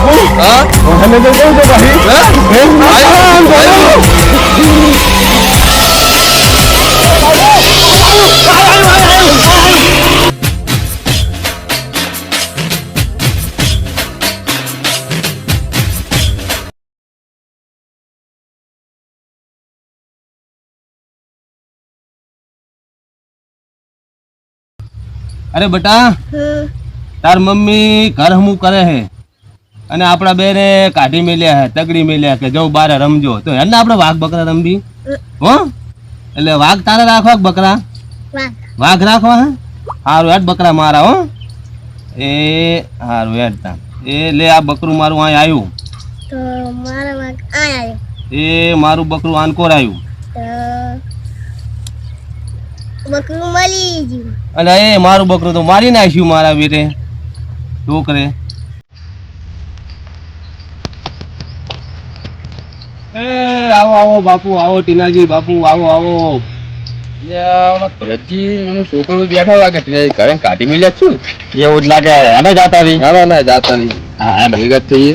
બાપુ હા અને તો કેવું છે ભાઈ હે? આમ બોલો. અરે બટા તાર મમ્મી ઘર હમું કરે હે અને આપણા બેને કાઢી મેલ્યા હે તગડી મેલ્યા કે જવું બારે રમજો. તો એને આપણે વાઘ બકરા રમવી? હો? એટલે વાઘ તારે રાખવા બકરા? વાઘ. રાખવા હે? સારું હેડ બકરા મારા હો. એ સારું હેડ તા એ લે આ બકરું મારું અહીં આવ્યો. એ મારું બકરું આનકોર આવ્યું. બકરું મળી ગયું. અને એ મારું બકરું તો મારી નાખ્યું મારા બેટે છોકરે. એ આવો આવો બાપુ આવો ટીનાજી બાપુ આવો આવો. છોકરો બેઠા લાગે ઘરે કાઢી મળ્યા છું. એવું જ લાગે. અમે જાતા રહી ના ના જાતા નહીં. હા ભેગા થઈએ.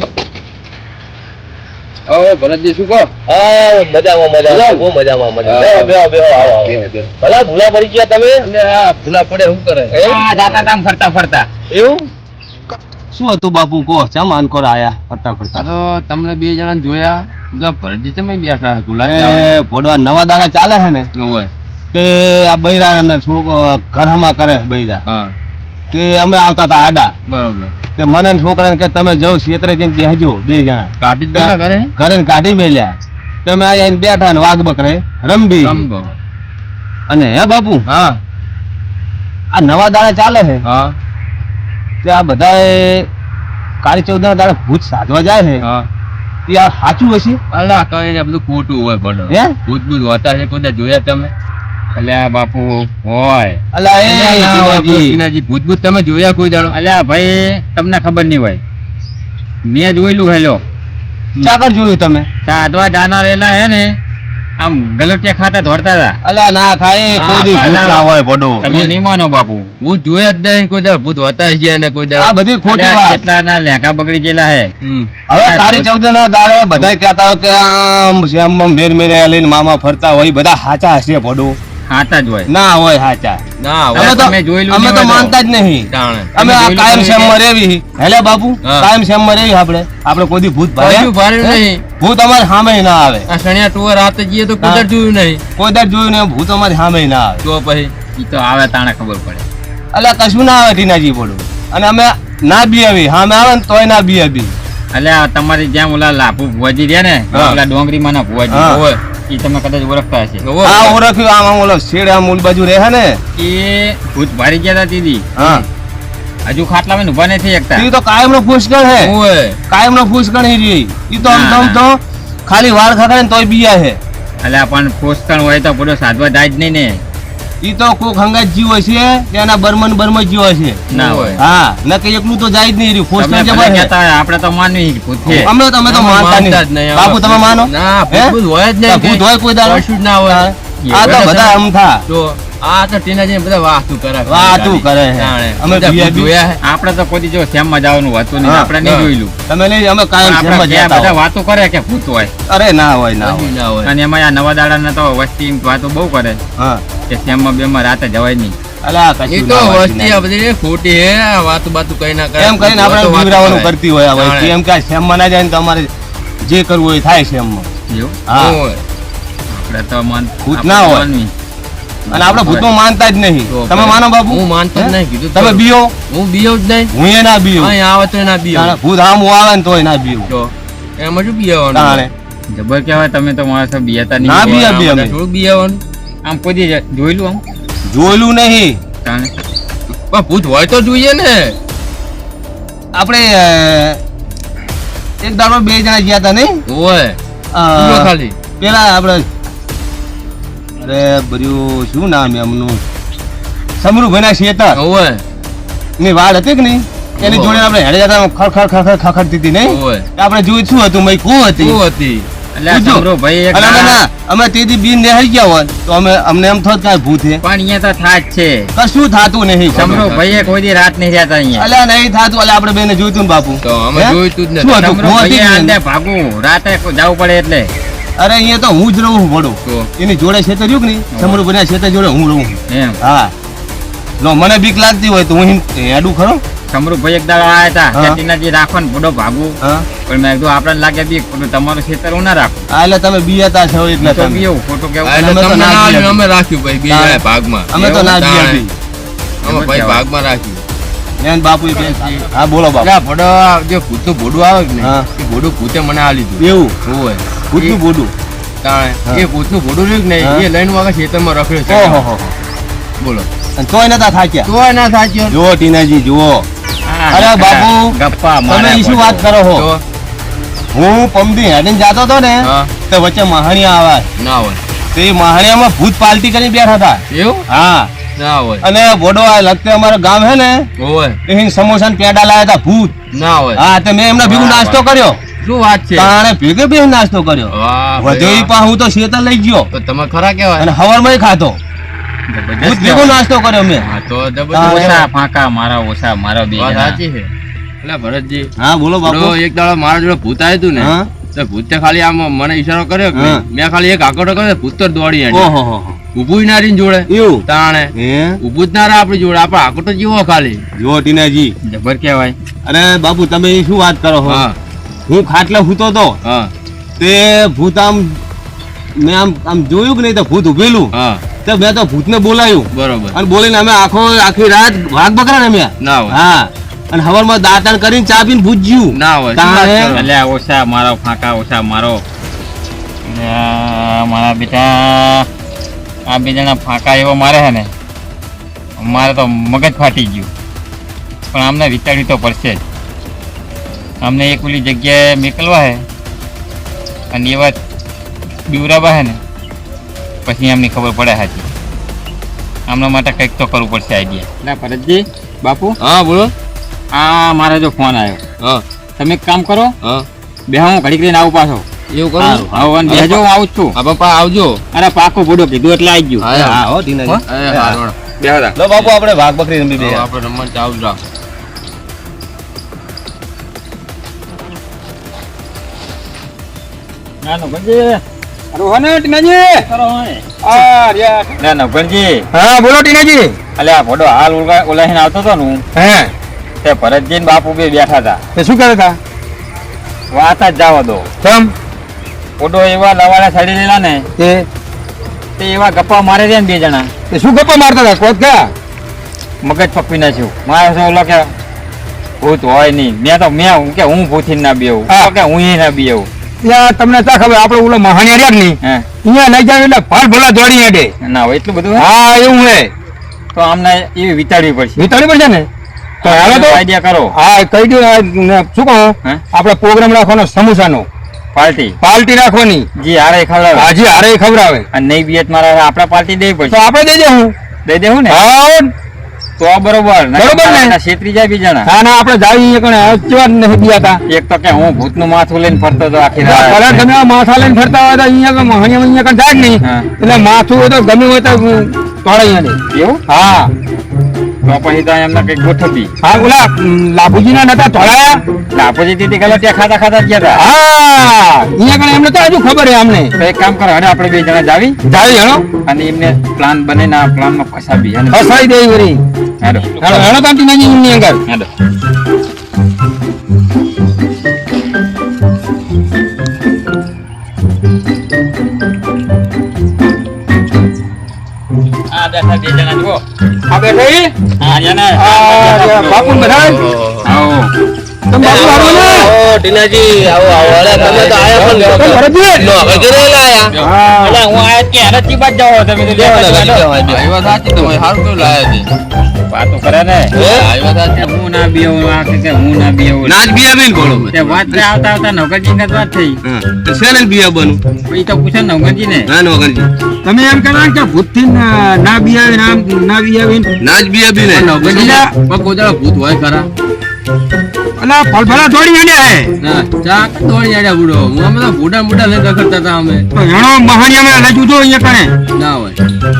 હવે ભરતજી શું કહો? હા મજામાં મજામાં. બહુ મજામાં મજા બેહો આવો ભલા ભૂલા પડી ગયા તમે? ભૂલા પડે શું કરે? જાતા ફરતા ફરતા. એવું? શું હતું બાપુ? કહો ચમ આનકોર આયા ફરતા ફરતા તો તમને બે જણા જોયા બધા ભરજી તમે બેઠા એ ભોડવા નવા દાડા ચાલે છે ને? હોય? કે આ બૈરા ને ઘરમાં કરે બૈરા. કે અમે આવતા હતા આડા. બરોબર. તે મને છોકરાને કે તમે જાઓ ક્ષેત્રે જઈને બેહજો બે જણા. કાઢી ઘરે? ઘરે ને કાઢી મેલ્યા. તમે આવીને બેઠા ને વાઘ બકરે રમબી અને હે બાપુ હા. આ નવા દાડા ચાલે છે? હા. તે આ બધા કાળી ચૌદ ના દાડા ભૂત સાધવા જાય છે. હા. એ આ સાચું હશે? અલા કઈ બધું ખોટું હોય ભલો હે? ભૂત ભૂત હોતા છે કોઈ જોયા તમે? અલ્યા બાપુ હોય. અલા એ. ટીનાજી, ભૂત ભૂત તમે જોયા કોઈ દાડો? અલ્યા ભાઈ તમને ખબર નહીં હોય. મેં જોયેલું હેલો ચાકર જોયું તમે? સાધવા જાનાર એલા હે ને આમ ગલટિયા ખાતા દોડતા હતા. અલા ના ખાય એ કોઈ ના હોય ભડો. તમે નહીં માનો બાપુ. હું જોયા જ નહીં કોઈ દર ભૂત હોતા જ ગયા ને કોઈ આ દાડો બધી ખોટી વાત. કેટલા ના લેખા બગડી ગયેલા હે. હવે તારી ચૌદ ના દાડે બધા કહેતા હોય કે આમ શ્યામ મેર મેરે લઈને મામા ફરતા હોય બધા હાચા હશે ભડો. ખાતા જ હોય. ના હોય હાચા ના હોય. તો તમે જોયેલું અમે તો માનતા જ નહીં. અમે આ કાયમ નહીં. શ્યામમાં હેલે બાપુ? કાયમ શ્યામમાં રેવી આપણે. આપણે કોઈ ભૂત કશું ભારે ભારે નહીં. ભૂત અમારી સામે ના આવે. આ શણિયા ટુવર રાતે જઈએ તો હા. જોયું નહીં. કોઈ જોયું નહીં ભૂત અમારી સામે ના આવે. તો પછી ઈ તો આવે તાણે ખબર પડે. એટલે કશું ના આવે ટીનાજી બોલું. અને અમે ના બી આવી. સામે આવે ને તોય ના બી આવી. અલ્યા તમારી જેમ ઓલા લાભુ ભુવાજી રહ્યા ને ઓલા ડોંગરી માં ના. ભુવાજી હોય. ઈ તમે કદાચ ઓળખતા હશે. હા ઓળખ્યું આમ આમ ઓલો શેડ આમ મૂળ બાજુ રહે ને? એ ભૂત ભારી ગયા હતા દીદી હા. હજુ ખાટલા માં ઊભા નથી એકતા. એ તો કાયમ નો ફૂસકણ હે. હોય કાયમ નો ફૂસકણ હી રહી એ તો આમ તો આમ તો ખાલી વાળ ખાતા ને તોય બીયા હે એટલે પણ પોસ્ટણ હોય તો પૂરો સાધવા જાય જ નહીં ને. ઈ તો કોક હંગાત જીવ હશે કે એના બર્મન બર્મ જીવ હશે ના હોય. હા ન કે એકલું તો જાય જ નહીં રહ્યું તમે ભલે જબર કહેતા આપણે તો માનવી ભૂત અમે તો અમે તો માનતા નહીં. બાપુ તમે માનો? ના ભૂત હોય જ નહીં ભૂત હોય કોઈ દાડો? ના હોય. આ તો બધા અમથા આ તો ટીનાજી બધા વાતું કરે વાતું કરે અમે જોયા? આપણે તો કોઈ જો સેમમાં જવાનું હતું નહીં. આપણે નહીં. જોયેલું તમે નહીં અમે કાયમ સેમમાં જતા બધા. વાતો કરે કે ભૂત હોય? અરે ના હોય ના હોય. ના હોય. અને એમાં આ નવા દાડાના તો વસ્તી વાતો બહુ કરે. હા. કે બે માં રાતે જવાય નહીં. જે કરવું હોય થાય છે એમ. તો મન ખુદ ના હોય. અને આપણે ભૂતમાં માનતા જ નહીં. તમે માનો બાપુ? હું માનતો જ નહીં, કીધું તમે બીઓ? હું બીઓ જ નહીં. હું એ ના બીઓ. અહીં આવે તો ના બીઓ. ભૂત આમ આવે ને તોય ના બીઓ. એમાં શું બીવાનું તાણે. જબર કહેવાય તમે તો મારા સાથે બીયાતા નહીં ના બીયા બિયા બી અમે થોડું બીવાનું આમ કોઈ જોયેલું આમ? જોયેલું નહીં. તાણે. પણ ભૂત હોય તો જોઈએ ને. આપણે એક દાડો બે જણા ગયા હતા નહીં? હોય. ખાલી. પેલા આપણે અરે બર્યું શું નામ એમનું? સમરૂભાઈના શેતર ઓવે ની વાડ હતી કે નહીં? એની જોડે આપણે હેડે જતા ખડ ખડ ખડ ખડ ખખડતી હતી નહીં? આપણે જોઈ શું હતું મય કું હતી? શું હતી? એટલે આ પૂછજો. સમરુભાઈ એક અને અમે દાડા- ના અમે તેથી બી નેહરી ગયા હોત તો અમે અમને એમ થોત કાંઈ ભૂત છે પણ અહીંયા તો થાય છે. કશું થાતું નહીં. સમરુભાઈએ કોઈ દી રાત નહીં રહેતા અહીંયા. અલ્યા નહીં થાતું અલ્યા આપણે બેને જોઈતું ને બાપુ. તો અમે જોઈતું જ નથી કે આંધે? રાતે જવું પડે એટલે. અરે અહીંયા તો હું જ રહું પડું એની જોડે છેતર રહ્યું કે નહીં? બન્યા છેતર જોડે હું રહું એમ? હા. જો મને બીક લાગતી હોય તો હું હેડું ખરો. સમરુભાઈ એક દાડો આવ્યા હતા. હા. ખેતીનાજી રાખો ને બુડો ભાગવું પણ મેં કીધું આપણને લાગે બીક પણ તમારું ખેતર હું ના રાખું. આ એટલે તમે બીયાતા છો એટલે તો તમે. બી એવું ખોટું કેવું? એટલે અમે ના ના રાખ્યું ભાઈ બે ભાગમાં. અમે તો ના અમે ભાઈ ભાગમાં રાખ્યું. એન બાપુ એ હા બોલો બાપુ. ભોડો જે ભૂતનું ભોડું આવે ને એ ભોડું ભૂતે મને આ લીધું એવું? હોય? ભૂતનું બોડું તાણે એ ભૂતનું ભોડું રહ્યું ને એ લઈને વાગે ખેતરમાં રખડ્યો છે. ઓહો બોલો. તોય નતા થાક્યા. તો ના થાક્યો. જુઓ ટીનાજી જુઓ. અરે બાપુ, ગપ્પા તમે શું વાત કરો હો છો હું પમદી હેડીને જાતો હતો ને તો વચ્ચે મહાણિયા આવા ના હોય. તો મહાણિયામાં ભૂત પાલટી કરી બેઠા હતા. એવું? હા. ના હોય. અને બોડો આ લગતે અમારું ગામ હે ને હોય. એ સમોસા ને પેડા લાયા હતા ભૂત. ના હોય. હા તો મેં એમના ભેગું નાસ્તો કર્યો. શું વાત છે? તાણે ભેગે ભેગ નાસ્તો કર્યો. વાહ ભાઈ પા હું તો શેતર લઈ ગયો. તો તમે ખરા કેવાય અને હવારમાં ખાતો ભેગો નાસ્તો કર્યો મેં. હા તો ઓછા ફાંકા મારા ઓછા મારા બે વાત સાચી છે. એટલે ભરતજી હા બોલો બાપુ. એક દાડો મારા જોડે ભૂત આવ્યું ને. તો ભૂતે ખાલી આમ મને ઈશારો કર્યો કે મેં ખાલી એક આંકડો કર્યો પુત્તર દોડી ઓહો. ઊભું ના જોડે. એવું? તાણે. ઉભું જ ના રહે આપણી જોડે. આપણે આંકડો જીવો ખાલી. જુઓ ટીનાજી. જબર કહેવાય. અરે બાપુ તમે શું વાત કરો હા. હું ખાટલે સૂતો તો હા. તે ભૂત આમ મેં આમ આમ જોયું કે નહીં તો ભૂત ઉભેલું. હા. તો મેં તો ભૂતને બોલાયું બરોબર. અને બોલીને અમે આખો આખી રાત વાઘ બકરા ના હોય. હા. અને હવારમાં દાંતણ કરીને ચા પીને ભૂજ્યું ના હોય? એટલે ઓછા મારો ફાંકા ઓછા મારો. મારા બેટા આ બે જણા ફાંકા એવો મારે છે ને મારે તો મગજ ફાટી ગયું. પણ આમને વિચારવી તો પડશે જ. અમને એક ઓલી જગ્યાએ મેકલવા હે. અને એવા બીવરાવા હે ને પછી એમની ખબર પડે હાજી આમના માટે કંઈક તો કરવું પડશે આઈડિયા. ના ભરતજી બાપુ? હા બોલો. આ મારા જો ફોન આવ્યો. હા. તમે એક કામ કરો હા. બે હું ઘડીક લઈને આવું પાછો. એવું કરો? હા હવે અને બેજો હું આવું જ છું. હા બાપા આવજો. અરે પાકો બોડો કીધું એટલે આવી ગયું. હા હા હો હારું. બેહો લો બાપુ આપણે ભાગ બકરી રમી હવે આપણે રમવાનું ચાલુ રાખ. ના નવગણજી. આ રહ્યા. ના નવગણજી. હા બોલો ટીનાજી. અલ્યા ભોડો હાલ ઓલા- ઓલાહીને આવતો હતો ને. હું, હે તે ભરતજી ને બાપુ બે બેઠા હતા. તે શું કરે તા? વાત જ જાવ દો. કેમ? ભોડો એવા લવાડા સાડી લેલા ને તે તે એવા ગપ્પા મારે છે ને બે જણા. તે શું ગપ્પા મારતા હતા? કોત ક્યાં મગજ પપ્પી નાખ્યું મારે શું ઓલો કે ભૂત હોય નહીં. મેં તો મેં હું કે હું ભૂથી ના બેવું. કે હું ના બેવું તમને ચા ખબર આપડે ઓલો મહાણિયા રહ્યા નહીં હે. અહીંયા લઈ જાવ એટલે ભાર ભલા દોડી હેડે. ના હોય એટલું બધું હા એવું હે. તો આમને એ વિચારવી પડશે. વિતરણી પડશે ને? તો હવે તો. આઈડિયા કરો. હા કહી દો શું કહું? હે? આપણે પ્રોગ્રામ રાખવાનો સમોસાનો. પાર્ટી પાર્ટી રાખવાની. જી હારે ખવડાવે. હાજી હારે ખવડાવે. અને નહીં બિયત મારા આપણે પાર્ટી દેવી તો પડશે આપણે દઈ દેવું. દઈ દેવું ને? હા તો બરોબર. બરોબર ને? છેતરી જાય બી જણા. ના ના આપણે જાવી કણે. કેવા નહીં હતા એક તો કે હું ભૂતનું માથું લઈને ફરતો હતો આખી રાત. ભલે તમે માથા લઈને ફરતા હોય તો અહીંયા કે અહીંયા કણ જાય નહીં. એટલે માથું હોય તો ગમે હોય તો તોડાઈ નહીં. એવું? હા. પછી તો એમને કંઈક ગોઠવી હા ઓલા લાભુજીના નતા તોડાયા લાપોજી દીદી ગલો ત્યાં ખાતા ખાતા ગયા હતા. હા. અહીંયા કણે એમને તો હજુ ખબર હે અમને. તો એક કામ કરો હવે આપણે બે જણા જાવી. જાવી હેલો અને એમને પ્લાન બને બનાવીને આ પ્લાનમાં ફસાવી. અને ફસાઈ દે વરી. હેડો. હેલો હેલો તાંતી નાજી એમની આગળ હેડો. બેઠા બે જણા જુઓ આ બેઠા હા જેને આ બાપુ બધા આવો. તમે બાપુ આવો ને ટીનાજી આવો આવો અરે તમે તો આયા પણ તમે ભરતજી? નો હવે ઘરે લાયા હા. એટલે હું આયા કે હરજી બાજ જાઓ તમે તો બેઠા આવ્યા સાચી તમે સારું કેવું લાયા છે? વાતો કરે ને. આવ્યા સાચી. હું ના બીવું આ કે કે હું ના બીવું નાચ બિયા બેન બોલો તે વાત ને આવતા આવતા ને જ વાત થઈ. તો શેને બિયા બનું? પછી તો પૂછે નવગરજી ને ના તમે એમ કહેતા કે ભૂતથી ના ના બિયાવે ના ના બિયા બી ને પણ કોઈ ભૂત હોય ખરા. અલા ફલફલા દોડી હેડ્યા હે ના ચા કઈ દોડી આડ્યા બુડો. હું અમે તો મોટા મોટા લેતા કરતા હતા અમે. ઘણો હેણો અમે લઈ જુદો અહીંયા કણે. ના હોય.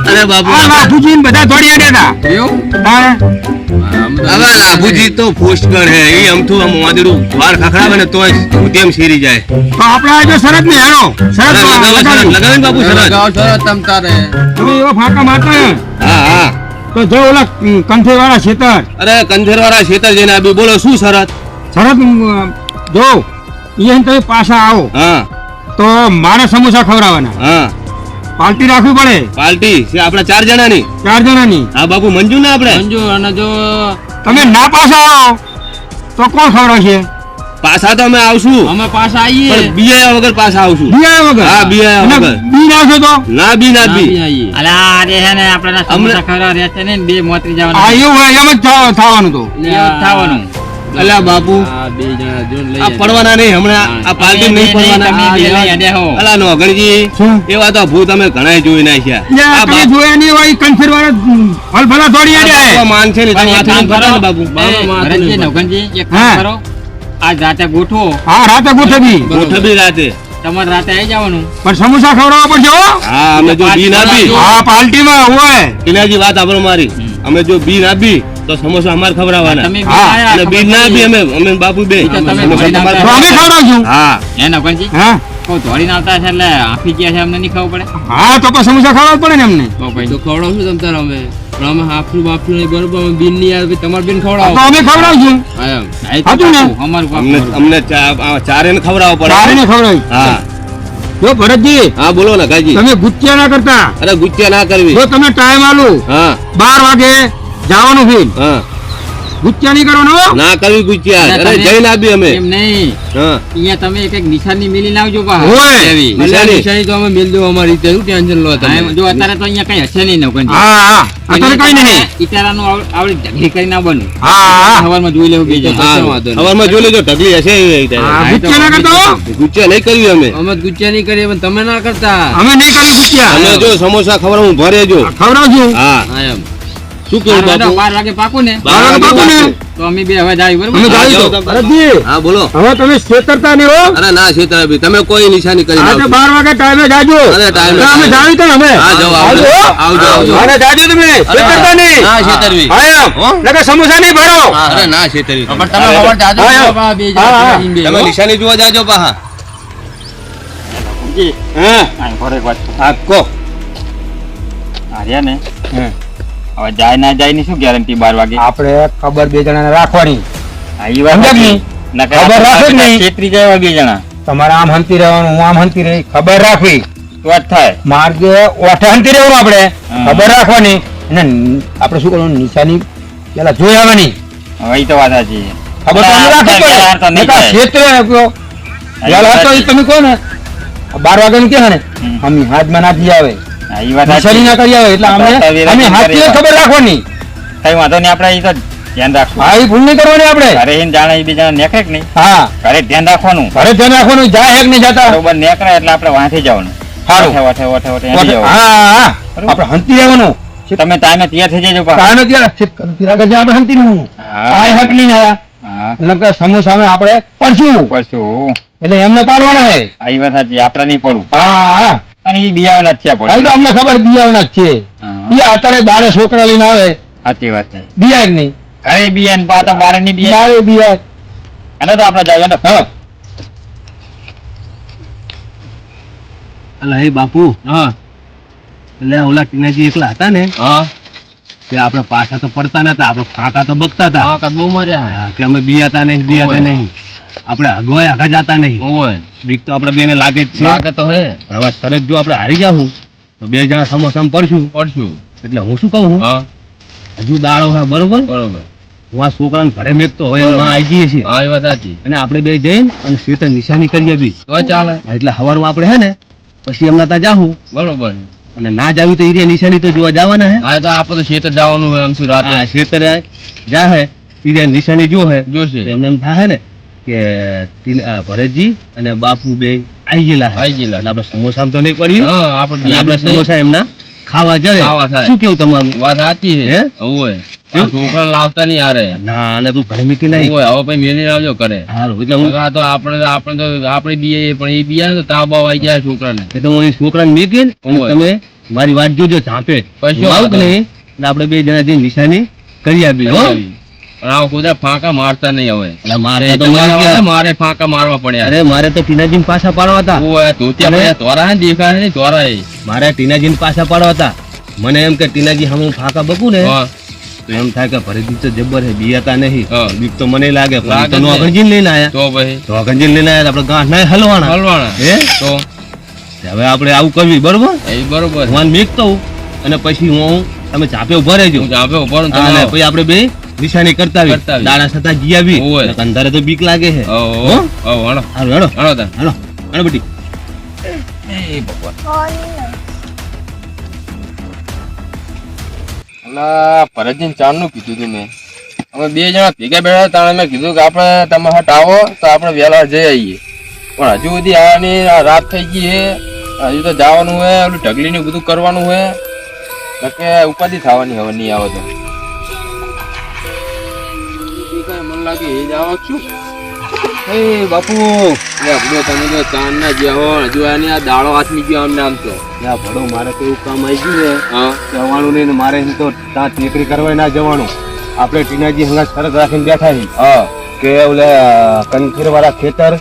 અરે બાપુ. આ લાભુજી બધા દોડી થોડી હતા એવું? હા હવે લાભુજી તો પોસ્ટગણ હે. એ અમથું આમ વાદળું વાર ખખડાવે ને તોય તેમ સીરી જાય. તો આપણે આ જો શરત ને હેણો. શરત લગાવો શરત, લગાવી. લગાવો. ને બાબુ શરત. તમે એવા ફાંકા મારતા હા હા. તો જો ઓલા કંઠેરવાળા છેતર ખેતર અરે કંઠેરવાળા છેતર ખેતર જઈને આવી બોલો શું શરત? શરત જો અહીંયા તમે પાછા આવો. હા. તો મારે સમોસા ખવડાવવાના. હા. પાર્ટી રાખવી પડે? પાર્ટી છે આપણા ચાર જણાની? ચાર જણાની. હા બાપુ મંજુ ને આપણે? મંજુ અને જો તમે ના પાછા આવો તો કોણ ખવડાવશે? પાછા તો અમે આવશું. અમે પાછા આવીએ પણ વગર પાછા આવશું. બિયા વગર? હા, બિયા વગર. બી નાખો તો? ના બી ના બી. અલા અરે હે ને આપણે અમને- ખરા રહેશે ને બે મોતરી આ એવું હોય એમ જ થવાનું તો. થવાનું. અલ્યા બાપુ. આ બે જણા જો લઈ આ પડવાના નહીં હમણાં આ પાર્ટી નહીં પડવાના. અલા નો અગણજી એવા તો ભૂત અમે ઘણા જોઈ નાખ્યા. આ બાપુ જોયા નહીં હોય કંઠેર વાળા ફલ દોડી થોડી આ આડ્યા હે. માન છે ને બાપુ. એ, એક કામ કરો. આ રાતે ગોઠવો. હા રાતે ગોઠવી. ગોઠવી રાતે. તમારે રાતે આવી જવાનું. પણ સમોસા ખવડાવવા પડશે હા. અમે જો બી ના બી. હા પાર્ટીમાં હોય. એનાજી વાત આપણો મારી. અમે જો બી ના બી તો સમોસા અમારે ખવડાવવાના. હા, અને બી ના બી અમે અમે બાપુ બે. અમે ખવડાવશું. હા. એના પછી હા. આવતા હશે એટલે આફી ગયા છે અમને નહીં ખબર પડે. હા તો સમોસા ખવડાવવા પડે ને અમને. તો ખવડાવશું તમ તાર અમે. પણ અમે હાફલું બાફલું નહીં બરોબર અમે બિન નહીં આવે તમારે બિન ખવડાવો. અમે ખવડાવશું હા એ તો હતું ને? અમારું અમને અમને ચારે ને ખવડાવો પડે. ચારે ને ખવડાવી હા. જો ભરતજી. હા બોલો ને કાજી તમે ગુચ્યા ના કરતા. અરે ગુચ્ચા ના કરવી. જો તમે ટાઈમ આલો. હા. બાર વાગે જવાનું ફીલ હા. ગુચ્યા નહીં કરવાનો? હો. ના કરવી ગુચ્ચા અરે તમે- જઈને અમે. એમ નહીં. અહીંયા તમે એક એક નિશાની મિલી લાવજો બા. ઓય. નિશાની? નિશાની તો અમે મેલ દો અમારી રીતે. ટેન્શન લો તમે? જો અત્યારે તો અહીંયા કઈ હશે નહીં નવઘણજી. હા હા. અત્યારે કઈ નહીં. ઈટારાનું આવડી ઢગલી કરીને આવવાનું હા હા. સવારમાં જોઈ લેવું બીજું હા વાંધો નહીં. સવારમાં જોઈ લેજો ઢગલી હશે એવી રીતે. ગુચ્યા ના કરતા ગુચ્ચા નહીં કરવી અમે. અમે ગુચ્ચા નહીં કરીએ પણ તમે ના કરતા. અમે નહીં કરી અમે જો સમોસા ખવડાવું ભરે જો. ખવડાવશું હા. હા એમ. શું કેવું બાપુ? બાર વાગે પાકું ને બાર વાગે પાકું ને? તો અમે બે હવે જાય બરોબર? અમે હા, જાવી તો. તમે. ભરતજી હા બોલો. હવે તમે છેતરતા નહીં હો. અરે ના છેતરા બી. તમે કોઈ નિશાની કરી આજે નાખો બાર વાગે ટાઈમે જાજો. અરે ટાઈમે, અમે. જાવી તો અમે. હા, જાઓ, આવજો. આવજો, આવજો. અરે જાજો તમે. છેતરતા નહીં. ના છેતરવી. હા લગે સમોસા નહીં ભરો. અરે ના છેતરવી પણ તમે ખબર જાજો. હા, હા. બાબા, બે હા, હા. બે. તમે નિશાની જોવા જાજો પાહા. જી, હા આ ઘરે વાત. કહું. હા કો. આ ને? હમ. હવે જાય ના જાય ની શું ગેરંટી બાર વાગે? આપણે ખબર બે જણાને રાખવાની. હા, ઈ વાત સમજ્યા કે સાચી. નહીં? નકર ખબર રાખો જ નહીં. છેતરી જાય બે જણા. તમારે આમ હંતી રહેવાનું હું આમ હંતી રહી. ખબર રાખવી. તો થાય? માર્ગે ઓઠે હંતી રહેવાનું આપણે. ખબર રાખવાની. અને આપણે શું કરવાનું? નિશાની પેલા જોઈ આવવાની. હવે એ તો વાત સાચી ખબર તો રાખવી પડે. ક્ષેત્રે આપ્યો. તમે કહો ને. બાર વાગ્યાનું કહે ને. અમે હાથમાં નાખી આવે. હા, ઈ વાત નિશાની ના કરી આવે એટલે અમે અમે હાથથી ખબર રાખવાની. કઈ વાંધો નહીં આપણે ઈ તો ધ્યાન રાખશું. હા એ ભૂલ નહીં કરવાની આપણે. ઘરે ઈને જાણે બીજા નેકરે કે નહીં? હા. ઘરે ધ્યાન રાખવાનું. ઘરે ધ્યાન રાખવાનું જાય હેક નહીં જતા? બરોબર નેકરે એટલે આપણે વાંથી જવાનું. સારું. હા હા આપણે હંતી રહેવાનું. તમે ટાઈમે તૈયાર થઈ જજો પા. કારણે ત્યાં ફિર આગળ જે આપણે હંતી. હક નહીં આયા. હા. નકર સમોસામાં આપણે પડશું. પડશું. એટલે એમને પાડવાના હે આ વાત સાચી આપણે નહીં પડવું. હા હા. અને એ બિયાવાના જ છે કાંઈ તો અમને ખબર બિયાવના જ છે. હા. અત્યારે બારે છોકરા લઈને આવે. સાચી વાત છે. બિયા નહીં ઘરે બિયાર ને બારે ની બિયા બારે બિયા અને તો આપણે જાય ને. હા. અલા હે બાપુ. હા. એટલે ઓલા ટીનાજી એકલા હતા ને? હા. તે આપણે પાછા તો પડતા નતા આપણે ફાંકા તો બગતા હતા. હા કદમો મર્યા હા, કે અમે બિયાતા નહીં બિયાતા. નહીં. આપણે અગવાય આગળ જતા નહીં. હોય. બીક તો આપણે બેને લાગે જ છે. લાગે તો હે. હવે તરત જો આપણે હારી જાઉં તો બે જણા સમોસામાં પડશું. પડશું. એટલે હું શું કહું? હા. હજુ દાડો હા બરોબર? બરોબર. હું આ છોકરાને ઘરે મેકતો હોય એમાં આવી જઈએ છીએ. હા એ વાત સાચી. અને આપણે બે જઈને અને શેતર નિશાની કરીએ બી. તો ચાલે. એટલે હવારમાં આપણે હે ને પછી એમના ત્યાં જાહું. બરોબર. અને ના જાવી તો એરિયા નિશાની તો જોવા જવાના હે. હા તો આપણે તો ખેતર જવાનું હોય આમ શું રાતે. શેતર જા હે એરિયા નિશાની જો હે જોશે એમને એમ થાય ને કે ભરતજી અને બાપુ બે આવી ગયેલા આવી ગયેલા. એટલે આપણે સમોસામાં તો નહીં પડ્યું. આપણે આપણે સમોસા એમના ખાવા જાય શું કેવું તમારું? વાત સાચી હે? છે ઓય છોકરા લાવતા નહીં હારે. ના અને તું ઘરે મૂકી નહીં. ઓય હવે પછી આવજો કરે એટલે હું તો આપણે આપણે તો આપણે બીએ પણ એ બિયા તો તાવ આવી જાય છોકરાને. એ તો હું એ છોકરાને અને તમે મારી વાત જોજો ઝાંપે. પછી આવું કે નહીં? એટલે આપણે બે જણા જઈને નિશાની કરી આપી હો. ફાંકા મારતા નહીં હવે. મારે તો મારે ફાંકા મારવા પડ્યા. અરે મારે તો ટીનાજીને પાછા પાડવા હતા. ઓય ધોતિયા અને- તોરા હે દેખાય નહીં તોરા મારે ટીનાજીને પાછા પાડવા હતા. મને એમ કે ટીનાજી હમ ફાંકા બકું ને. તો એમ થાય કે ફરીથી તો જબ્બર હે બીયાતા નહીં. બીક તો મને લાગે તો ને. લઈને આયા. તો ભાઈ તો અગણજીને લઈને આયા આપડે આપણે ગાંઠ ના હલવાના. હલવાણા હે? તો? હવે આપણે આવું કરવી બરોબર? એ બરોબર. હું મેકતો અને પછી હું તમે ચાપે ઊભા રહેજો. ચાપે ઊભો અને પછી આપણે બે નિશાની કરતા દાડા છતાં ગયા બી અંધારે તો બીક લાગે છે. હો? હો, હાલો. હાલો હાલો. બેટી. એ ભગવાન. અલા ભરતજી ચાંદનું કીધું તું મેં. અમે બે જણા ભેગા બેઠા તાણે મેં કીધું કે આપણે તમે હટ આવો તો આપણે વહેલા જઈ આવીએ. પણ હજુ સુધી આની આ રાત થઈ ગઈ છે. હજુ તો જવાનું હોય ઓલું ઢગલીને બધું કરવાનું હોય કે ઉપાધિ થવાની હવે નહીં આવે તો. લાગે એ જાવ છું એ બાપુ. ભડો તમે તો ચાંદ ના ગયા હો હજુ આને આ દાડો હાથમી ગયો અમને આમ તો. યા ભડો મારે એવું કામ આવી ગયું ને હા. જવાનું નહીં ને મારે એમ તો ત્યાં ટેકરી કરવા ના જવાનું. આપણે ટીનાજી હંગા શરત રાખીને બેઠા છીએ. હા. કે ઓલા કંઠીર વાળા ખેતર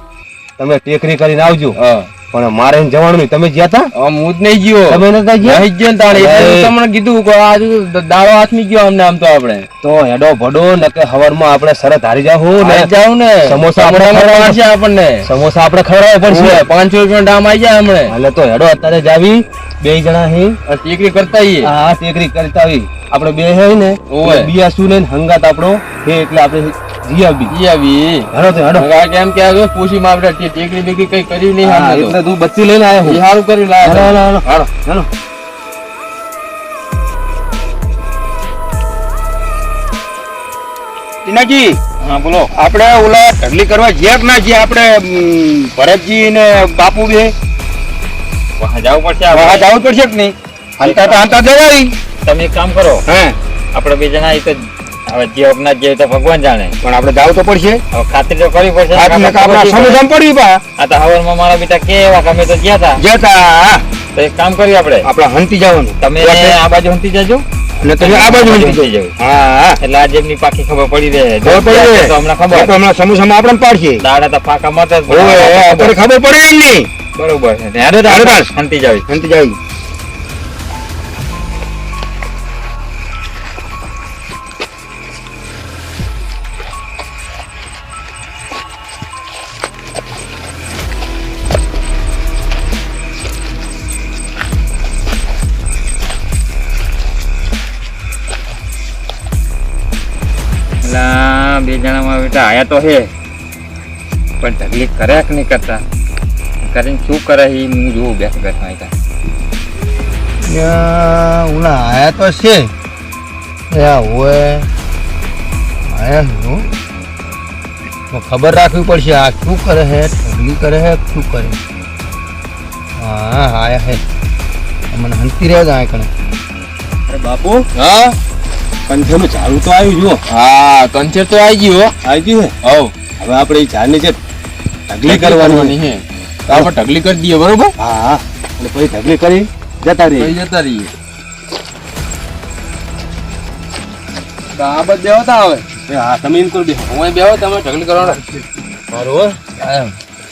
તમે ટેકરી કરીને આવજો. હા. પણ મારે જવાનું નહીં. તમે ગયા હતા? હું જ નહીં ગયો. તમે નતા ગયા? નહીં ગયો ને તાણે. તમને કીધું કે આજ દાડો હાથમી ગયો અમને આમ તો આપણે. તો હેડો ભડો નકે હવારમાં આપણે શરત હારી જાહું ને જાવ ને. સમોસા આપણે ખવડાવવા છે આપણને. સમોસા આપણે ખવડાવવા પડશે પાંચસો રૂપિયા દામ આવી જાય હમણે. એટલે તો હેડો અત્યારે જાવી બે જણા હી. ટેકરી કરતા આ ટેકરી કરતા આવી. આપણે બે હે ને ઓવે. બિયા શું ને હંગાત આપણો. હે એટલે આપણે જી આવી ઈ આવી હેડો આ કેમ કે આ પૂછીમાં આપણે ટેકરી બેકરી કઈ કર્યું નહીં હા, એટલે તું બત્તી લઈને આવ્યો હું. સારું કર્યું હેડો લાયા હેડો હેડો હાલો. ટીનાજી હા બોલો. આપણે ઓલા ઢગલી કરવા જ્યાં ના જ્યાં આપણે ભરતજી ને બાપુ બે? વાહ, જાવું પડશે વાહ જવું પડશે કે નહીં? હાલતા તો હાલતા જવાય. તમે એક કામ કરો. હે? આપણે બે જણા એક તો હવે જે અજ્ઞાત જે તો ભગવાન જાણે. પણ આપણે જવું તો પડશે. હવે ખાતરી તો કરવી પડશે. આપણે સમુદામ પડ્યું પા આ તો હવારમાં મારા બેટા કેવા અમે તો ગયા હતા જતા તો. એક કામ કરીએ આપણે. આપણે હંતી જવાનું. તમે આ બાજુ હંતી જજો. અને તમે આ બાજુ હંતી જઈ જજો. જાવ હા. એટલે આજે એમની પાકી ખબર પડી રહે. ખબર પડી રહે. તો હમણાં ખબર. તો હમણાં સમોસામાં આપણે પાડશે. દાડા તો ફાકા મત જ આપણે ખબર પડે એમની. બરોબર. છે રાખો બસ. શાંતિ જાવી. બેટા આયા તો હે. પણ તકલીફ કરે કે નહીં કરતા? કરીને શું કરે એ હું જોઉં બેઠો બેઠા અહીં ઓલા આયા તો છે. હોય. આયા હું. ખબર રાખવી પડશે આ શું કરે હે ઢગલી કરે હે શું કરે? હા આયા હે. મને હંતી રહ્યા જાય કણે. બાપુ? હા? કંઠેનું ચાલુ તો આવ્યું જુઓ. હા કંચેર તો આવી ગયો આવી ગયું હોવ. હવ આપણે એ ઝાડની જે ઢગલી કરવાની હે. તો આપણે ઢગલી કરી દઈએ બરોબર? હા હા. અને પછી ઢગલી કરી જતા રહીએ. જતા રહીએ. આ બધે બેહો તા હવે હા તમે એમ કરો હું બેહો તમે ઢગલી કરવાનો. બરોબર.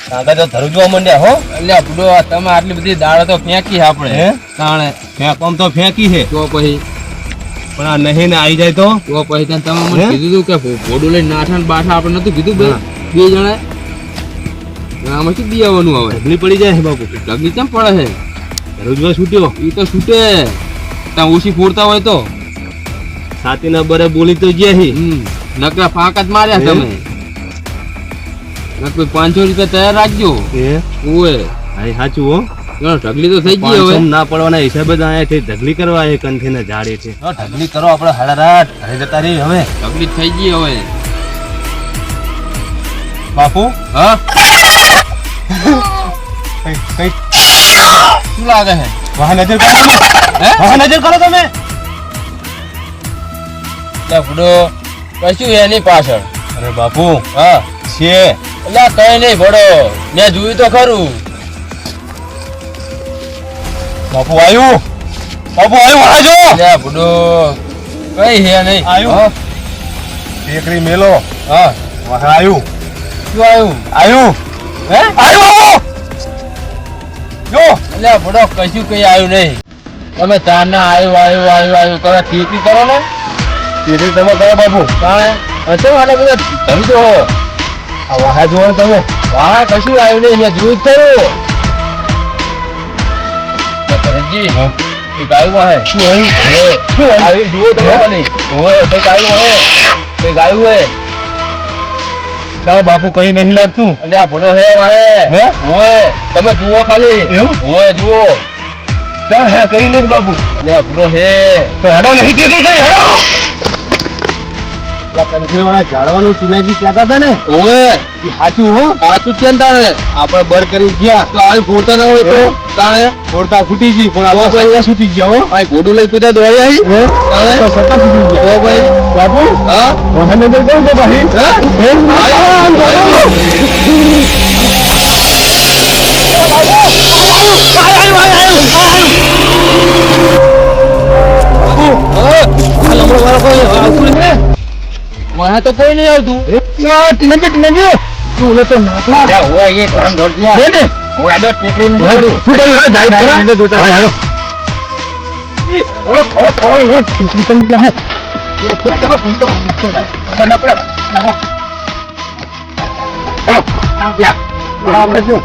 કાકા તો ધરું જોવા માંડ્યા હો. એટલે આપડો તમે આટલી બધી દાળ તો ફેંકી છે આપણે. હે? તાણે. ફેંકવામાં તો ફેંકી છે. તો પછી પણ આ નહીં ને આવી જાય તો? તો પછી તને તમે મને કીધું કે ભોડું લઈને નાઠા ને બાઠા આપણે નતું કીધું બે બે જણા. આમાં શું બિયાવાનું આવે? ઢગલી પડી જાય છે બાપુ. ઢગલી કેમ પડે છે ધરું છૂટ્યો. એ તો છૂટે. ત્યાં ઓછી ફોડતા હોય તો. છાતીના બરે બોલી તો ગયા નકરા ફાંકા જ માર્યા તમે. નકર પાંચસો રૂપિયા તૈયાર રાખજો. ઓએ હા સાચું હો. ઢગલી તો થઈ ગઈ હવે. ના પડવાના હિસાબે તો આયા ઢગલી કરવા એ કંઠીને ઝાડે છે ઢગલી કરો આપણે હળરાટ ઘરે જતા રહી હવે. ઢગલી થઈ ગઈ હવે. બાપુ? હા? કઈ શું લાગે છે? વાહ નજર કરો તમે. હા? નજર કરો તમે. લે કશું એની પાછળ? અરે બાપુ હા. છે. એટલે કઈ નહીં ભડો. મેં જોયું તો ખરું. બાપુ આવ્યું બાપુ આવ્યું હાજો લે બુડો. કઈ હે નહીં? આવ્યું? ટેકરી મેલો. હા. વાહ આવ્યું શું આવ્યું આવ્યું હે? આવ્યું જો. એટલે બુડો કશું કઈ આવ્યું નહીં. તમે તારના આવ્યું આવ્યું આવ્યું આવ્યું કરો ટેકરી કરો ને? ટેકરી તમે કરો બાપુ. કાણે હશે આને બધા. ધમજો હો આ વાહ જુઓ તમે. વાહ કશું આવ્યું નહીં. મેં જોયું જ થયું. આવ્યું હે શું જુઓ તમે ઓય હે હે બાપુ કઈ નહીં લાગતું અને આ ભણો હે મારે હે? ઓય તમે જુઓ ખાલી એવું? ઓય જુઓ ચાલ હે કઈ નહીં બાપુ અને આ ભણો હે તો હેડો નહીં કઈ હેડો કંઠી જાળવાનું ચુનાજી કહેતા હતા ને? એ સાચું હો. પાછું કેમ તારે. આપણે બર કરી ગયા. તો આ ફોડતા ના હોય તો? તાણે? ફોડતા ફૂટી ગઈ પણ આ તો અહીંયા છૂટી ગયા હો. આ ઘોડું લઈ કુદા દોડી આવી? હે? તાણે? તો સત્તા છૂટી ગયા. ઓ ભાઈ બાપુ? હા? મહાનગર કેમ છે ભાઈ? હે? વહાં તો કોઈ નહીં આવતું નજીક નજીક તું ઓલો તો નાખલા ઓય એ કામ ધોડ્યા હે ને? ઓય આડો ટેકરી ને હેડો. શું કર્યું? હેડો, જાય ખરા? હેડો, જોતા. હા, હેડો. ઓલો, ઓલો, ઓલો, ઓલો, ટીકડી તો નીકળ્યા હે. આપણે શું?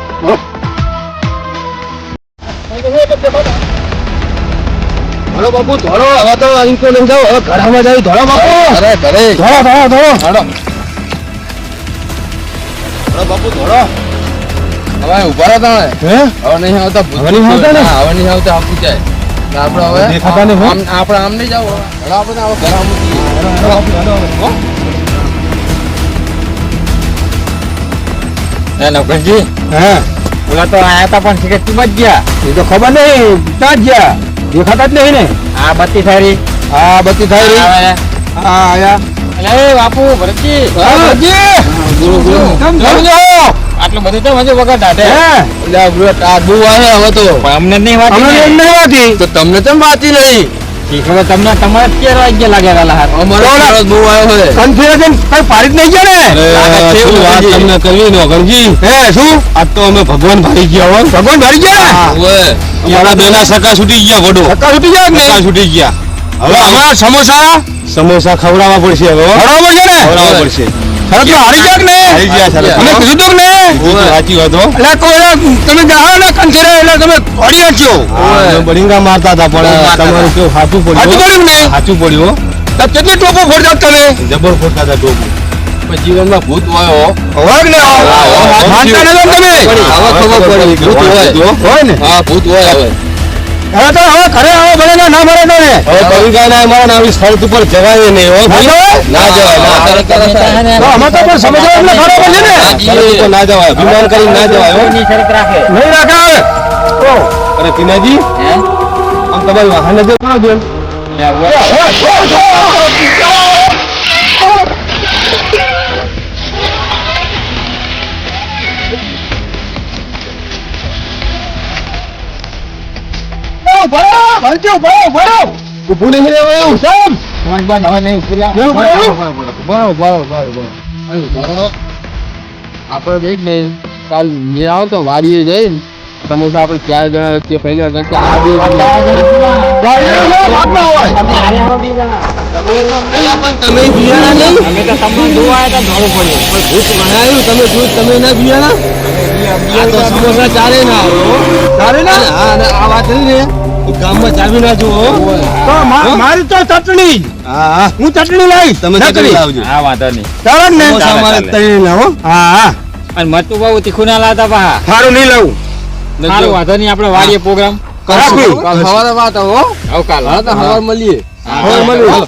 ધોળો બાપુ ધોળો. હવે તો અહીં તો લઈ જાઓ. હવે ઘરામાં જાય ધોળો બાપુ. અરે ઘરે ધોળો ધોળો ધોળો. ધોળો બાપુ ધોળો. હવે ઊભા રહો તમે. હે? હવે નહીં આવતા હવે નહીં આવતા ને? હવે નહીં આવતા આપું જાય. આપણે હવે દેખાતા ને આમ આપણે આમ નહીં જાવ. હવે આપણે હવે ઘર આમ જઈએ. નવકરજી હા. ઓલા તો આયા તા પણ ટિકિટ તું જ ગયા. એ તો ખબર નહીં ત્યાં જ ગયા. દેખાતા જ નહીં ને? આ બત્તી થારી હા બત્તી થાય રહી. હા આયા. અલે બાપુ ભરતજી. ભરતજી! ગુરુ, આટલું બધું તો મજે વગર દાઢે. હે? લે આ બહુ આવે હવે તો. અમને નહીં વાતી અમને એમ નહીં વાતી. તો તમને તો વાતી નહીં? શીખવા તમને તમારે કેર વાગ્યા લાગે વેલા હાથ અમારો બહુ આવ્યો છે. Confusion કઈ નહીં ગયા ને? છે શું વાત તમને કરવી નોકરજી હે શું? આજ તો અમે ભગવાન ભારી ગયા હો ભગવાન ભારી ગયા? હવે. અમારા બેના સકા છૂટી ગયા ગોડો સકા છૂટી ગયા ને સકા છૂટી ગયા. હવે અમારા સમોસા? સમોસા ખવડાવવા પડશે હવે ખવડાવવા પડશે ને? ખવડાવવા પડશે. હારી ગયા ને. હારી ગયા શરત અમે કીધું તું ને. સાચી વાત એટલે કોઈ તમે જાઓ ને કંઠેરે એટલે તમે પડી નાખ્યો બડિંગા મારતા હતા પણ તમારું કેવું સાચું પડ્યું સાચું પડ્યું ને સાચું પડ્યું કેટલી ટોપો ફોડતા તમે જબર ફોડતા હતા ટોપો. પણ જીવનમાં ભૂત હોય હો. હોય ને માનતા તમે? હવે ખબર પડી. ભૂત હોય. હોય ને? હા ભૂત હોય હવે. હવે તો હવે ઘરે આવો ભલે ના ના મળે તો ને હવે કવિકા ના મારા આવી સ્થળ ઉપર જવાય નહીં હો ના જવાય. તો અમે તો પણ સમજવા એટલે ખરો પડશે ને ઉપર ના જવાય અભિમાન કરી ના જવાય હો ની શરત રાખે નહીં રાખે હવે ઓ અરે પિનાજી હે આમ તમારી વાહન નજર કરો બેન ઊભા. ઉભું નહીં રહેવાયું સાહેબ સમજબાન હવે નહીં ઉતર્યા. આપણે દેખ ને કાલ મેં આવો વાડીએ જઈ સમોસા આપણે ચાર જણા તે પહેલા કરતા આ બે તમે બિયાણા નહીં અમે તો તમને જોવા આવ્યા તા પડ્યો ભૂત ભણાયું તમે ભૂત તમે ના બિયાણા આ સમોસા ચારે ના આવે હો. ચાલે ને હા આ વાત નહીં ને ગામમાં ચાવી ના જુઓ તો મારી તો ચટણી. હા હા. હું ચટણી લાવીશ તમે ચટણી લાવજો. હા વાંધો નહીં. ચાલે ને. ચાલે, સમોસા મારે ચાલે. તળી લાવો. હા હા. અને બહુ તીખું ના લાવતા પા સારું નહીં લાવું. સારું વાંધો નહીં. આપણે વાડીએ પ્રોગ્રામ. રાખું સવારે વાત હો. હા. તો સવાર મળીએ. હવે મળ્યું